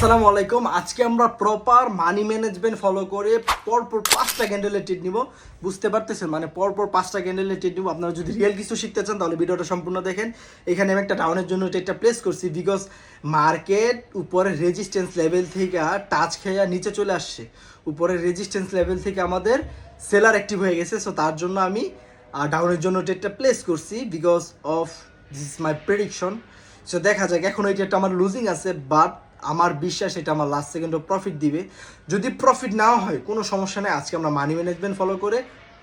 আসসালামু আলাইকুম। আজকে আমরা প্রপার মানি ম্যানেজমেন্ট ফলো করে পরপর পাঁচটা ক্যান্ডেলের ট্রিট নিব। বুঝতে পারতেছেন? মানে পরপর পাঁচটা ক্যান্ডেলের ট্রিট নিব। আপনারা যদি রিয়েল কিছু শিখতে চান, তাহলে ভিডিওটা সম্পূর্ণ দেখেন। এখানে আমি একটা ডাউনের জন্য ট্রেডটা প্লেস করছি বিকজ মার্কেট উপরে রেজিস্ট্যান্স লেভেল থেকে টাচ খেয়ে নিচে চলে আসছে। উপরে রেজিস্ট্যান্স লেভেল থেকে আমাদের সেলার অ্যাক্টিভ হয়ে গেছে। সো তার জন্য আমি ডাউনের জন্য ট্রেডটা প্লেস করছি because of this is my prediction so দেখা যাক, এখন ওই ট্রেডটা আমার লুজিং আছে বাট আমার বিশ্বাস এটা আমার লাস্ট সেকেন্ডও প্রফিট দিবে। যদি প্রফিট না হয়, কোনো সমস্যা নেই। আজকে আমরা মানি ম্যানেজমেন্ট ফলো করে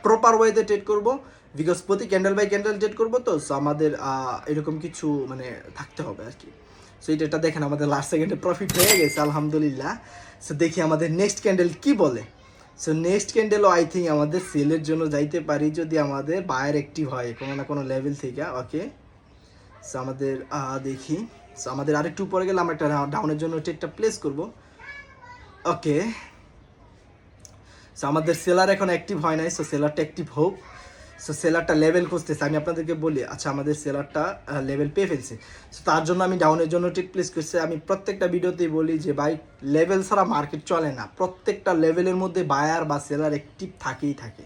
প্রপার ওয়েতে ট্রেড করব। বিকজ প্রতি ক্যান্ডেল বাই ক্যান্ডেল ট্রেড করব তো সো আমাদের এরকম কিছু মানে থাকতে হবে আর কি। সো এটা দেখেন, আমাদের লাস্ট সেকেন্ডে প্রফিট হয়ে গেছে, আলহামদুলিল্লাহ। সো দেখি আমাদের নেক্সট ক্যান্ডেল কি বলে। সো নেক্সট ক্যান্ডেলও আই থিঙ্ক আমাদের সেলের জন্য যাইতে পারি যদি আমাদের বায়ার অ্যাক্টিভ হয়, কোনো না কোনো লেভেল থেকে ওকে সো আমাদের দেখি। সো আমাদের আরেকটু পরে গেলে আমরা একটা ডাউনের জন্য ট্রেডটা প্লেস করব। ওকে সো আমাদের সেলার এখন অ্যাক্টিভ হয় নাই সো সেলারটা অ্যাক্টিভ হোক। সো সেলারটা লেভেল খুঁজতেছে। আমি আপনাদেরকে বলি আচ্ছা আমাদের সেলারটা লেভেল পেয়ে ফেলছে। সো তার জন্য আমি ডাউনের জন্য ট্রেড প্লেস করছি। আমি প্রত্যেকটা ভিডিওতেই বলি যে, ভাই লেভেল ছাড়া মার্কেট চলে না। প্রত্যেকটা লেভেলের মধ্যে বায়ার বা সেলার অ্যাক্টিভ থাকেই থাকে।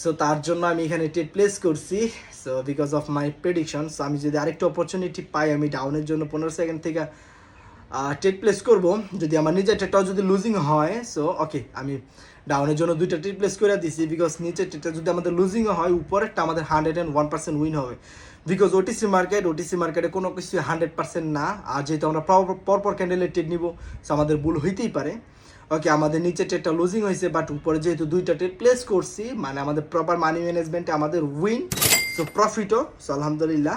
সো তার জন্য আমি এখানে ট্রেড প্লেস করছি। So because of my prediction so আমি যদি আরেকটা অপরচুনিটি পাই, আমি ডাউনের জন্য পনেরো সেকেন্ড থেকে ট্রেড প্লেস করব। যদি আমার নিজের ট্রেডটাও যদি লুজিং হয় সো ওকে আমি ডাউনের জন্য দুইটা ট্রেড প্লেস করে দিছি। বিকজ নিচের ট্রেডটা যদি আমাদের লুজিংও হয়, উপরেরটা আমাদের hundred and one percent win হবে। বিকজ ওটিসি মার্কেট ওটিসি মার্কেটে কোনো কিছু হান্ড্রেড পার্সেন্ট না। আর যেহেতু আমরা পরপর ক্যান্ডেলের ট্রেড নিব সো আমাদের ভুল হইতেই পারে। ওকে আমাদের নিচে ট্রেডটা লুজিং হয়েছে বাট উপরে যেহেতু দুইটা ট্রেড প্লেস করছি মানে আমাদের প্রপার মানি ম্যানেজমেন্টে আমাদের উইন সো প্রফিটও সো আলহামদুলিল্লাহ।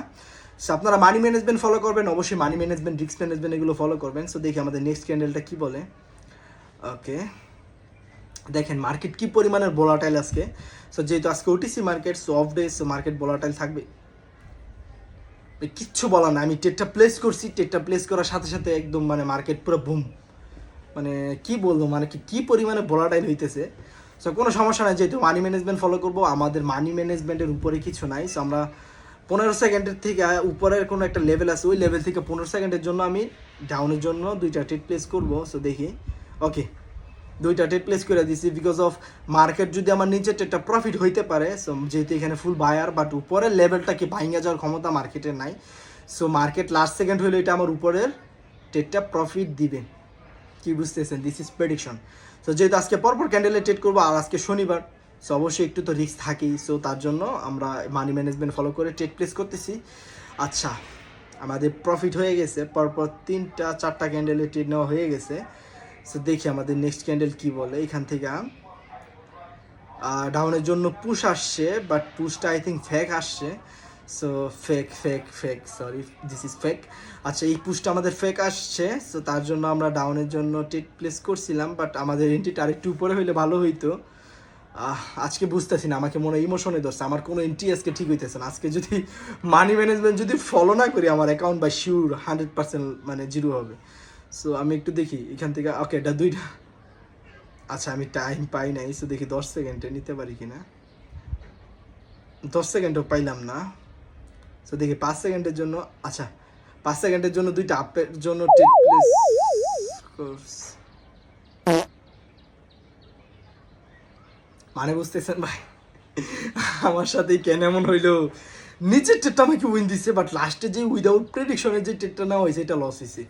সো আপনারা মানি ম্যানেজমেন্ট ফলো করবেন, অবশ্যই মানি ম্যানেজমেন্ট রিস্ক ম্যানেজমেন্ট এগুলো ফলো করবেন। সো দেখি আমাদের নেক্সট ক্যান্ডেলটা কি বলে। ওকে দেখেন মার্কেট কি পরিমাণের ভোলাটাইল আজকে। সো যেহেতু আজকে OTC market so of day so market volatile থাকবে। কিচ্ছু বলার না আমি টেটটা প্লেস করছি, টেটটা প্লেস করার সাথে সাথে একদম মানে মার্কেট পুরো বুম মানে কি বলব মানে কি কি পরিমাণে ভোলাটাইল হইতেছে। সো কোনো সমস্যা নাই, যেহেতু মানি ম্যানেজমেন্ট ফলো করব, আমাদের মানি ম্যানেজমেন্টের উপরে কিছু নাই। সো আমরা পনেরো সেকেন্ডের থেকে উপরের কোনো একটা লেভেল আছে, ওই লেভেল থেকে পনেরো সেকেন্ডের জন্য আমি ডাউনের জন্য দুইটা ট্রেড প্লেস করব। সো দেখি। ওকে দুইটা ট্রেড প্লেস করে দিছি বিকজ অফ মার্কেট যদি আমার নিচের ট্রেডটা প্রফিট হইতে পারে সো যেহেতু এখানে ফুল বায়ার বাট উপরের লেভেলটা কি ভাঙে যাওয়ার ক্ষমতা মার্কেটের নাই। সো মার্কেট লাস্ট সেকেন্ড হইলে এটা আমার উপরের ট্রেডটা প্রফিট দিবে। কি বুঝতেছেন? দিস ইজ প্রেডিকশন সো যেহেতু আজকে পরপর ক্যান্ডেলে ট্রেড করব, আর আজকে শনিবার সো অবশ্যই একটু তো রিস্ক থাকেই। সো তার জন্য আমরা মানি ম্যানেজমেন্ট ফলো করে ট্রেড প্লেস করতেছি। আচ্ছা আমাদের প্রফিট হয়ে গেছে। পরপর তিনটা, চারটা ক্যান্ডেলে ট্রেড নেওয়া হয়ে গেছে। সো দেখি আমাদের নেক্সট ক্যান্ডেল কি বলে। এখান থেকে ডাউনের জন্য পুশ আসছে বাট পুশটা আই থিঙ্ক ফ্যাক আসছে। So fake fake fake sorry this is fake আচ্ছা এই পুশটা আমাদের ফেক আসছে সো তার জন্য আমরা ডাউনের জন্য টেক প্লেস করছিলাম বাট আমাদের এন্ট্রিটা আরেকটু উপরে হইলে ভালো হইতো। আজকে বুঝতেছি না, আমাকে মনে ইমোশনে ধরছে, আমার কোনো এন্ট্রি আজকে ঠিক হইতেছে না। আজকে যদি মানি ম্যানেজমেন্ট যদি ফলো না করি, আমার অ্যাকাউন্ট বা শিওর হান্ড্রেড পার্সেন্ট মানে জিরো হবে। সো আমি একটু দেখি, এখান থেকে ওকে এটা দুইটা। আচ্ছা আমি টাইম পাই নাই সো দেখি দশ সেকেন্ডে নিতে পারি কিনা। দশ সেকেন্ডও পাইলাম না। সো দেখি, পাঁচ সেকেন্ডের জন্য আচ্ছা পাঁচ সেকেন্ডের জন্য দুইটা আপের জন্য মানে বুঝতেছেন ভাই? আমার সাথে কেন এমন হইল? নিচের টেটটা আমাকে উইন দিচ্ছে বাট লাস্টে যে উইদাউট প্রেডিকশনের যে টেটটা নেওয়া হয়েছে, এটা লস হয়েছে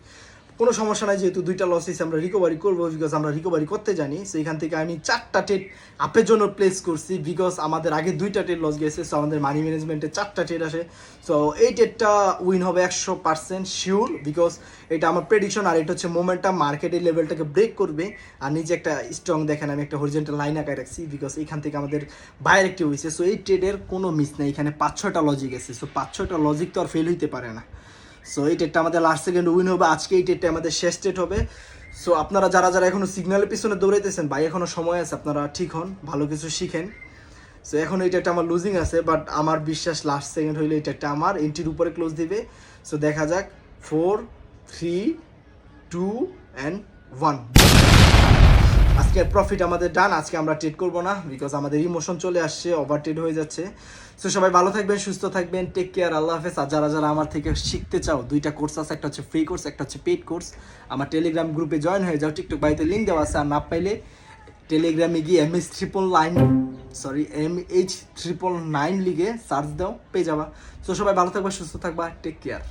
কোনো সমস্যা নাই, যেহেতু দুইটা লস হয়েছে আমরা রিকভারি করব বিকজ আমরা রিকভারি করতে জানি। সো এখান থেকে আমি চারটা টেট আপের জন্য প্লেস করছি বিকজ আমাদের আগে দুইটা টেট লস গেছে সো আমাদের মানি ম্যানেজমেন্টে চারটা টেট আসে। সো এই টেটটা উইন হবে একশো পার্সেন্ট শিওর বিকজ এটা আমার প্রেডিকশন আর এটা হচ্ছে মোমেন্টটা মার্কেটের লেভেলটাকে ব্রেক করবে। আর নিচে একটা স্ট্রং দেখেন, আমি একটা হরিজেন্টাল লাইন আঁকায় রাখছি বিকজ এখান থেকে আমাদের বাইরে একটি হয়েছে সো এই ট্রেডের কোনো মিস নেই, এখানে পাঁচ ছটা লজিক আছে সো পাঁচ ছটা লজিক তো আর ফেল হইতে পারে না। সো এই টেটটা আমাদের লাস্ট সেকেন্ড উইন হবে, আজকে এই টেটটা আমাদের শেষ টেট হবে। সো আপনারা যারা যারা এখনও সিগন্যালের পিছনে দৌড়াইতেছেন, ভাই এখনও সময় আছে, আপনারা ঠিক হন, ভালো কিছু শিখেন। সো এখন এই টেটটা আমার লুজিং আছে বাট আমার বিশ্বাস লাস্ট সেকেন্ড হইলে এই টেটটা আমার এন্ট্রির উপরে ক্লোজ দিবে। সো দেখা যাক four three two and one আজকে প্রফিট আমাদের ডান আজকে আমরা ট্রেড করব না বিকজ আমাদের ইমোশন চলে আসছে ওভার ট্রেড হয়ে যাচ্ছে। সো সবাই ভালো থাকবেন, সুস্থ থাকবেন টেক কেয়ার আল্লাহ হাফেজ। আর যারা যারা আমার থেকে শিখতে চাও, দুইটা কোর্স আছে, একটা হচ্ছে ফ্রি কোর্স একটা হচ্ছে পেড কোর্স আমার টেলিগ্রাম গ্রুপে জয়েন হয়ে যাও টিকটক বাড়িতে লিঙ্ক দেওয়া আছে, আর না পাইলে টেলিগ্রামে গিয়ে M H triple nine sorry M H triple nine লিগে সার্চ দাও, পেয়ে যাবা। সো সবাই ভালো থাকবা, সুস্থ থাকবা টেক কেয়ার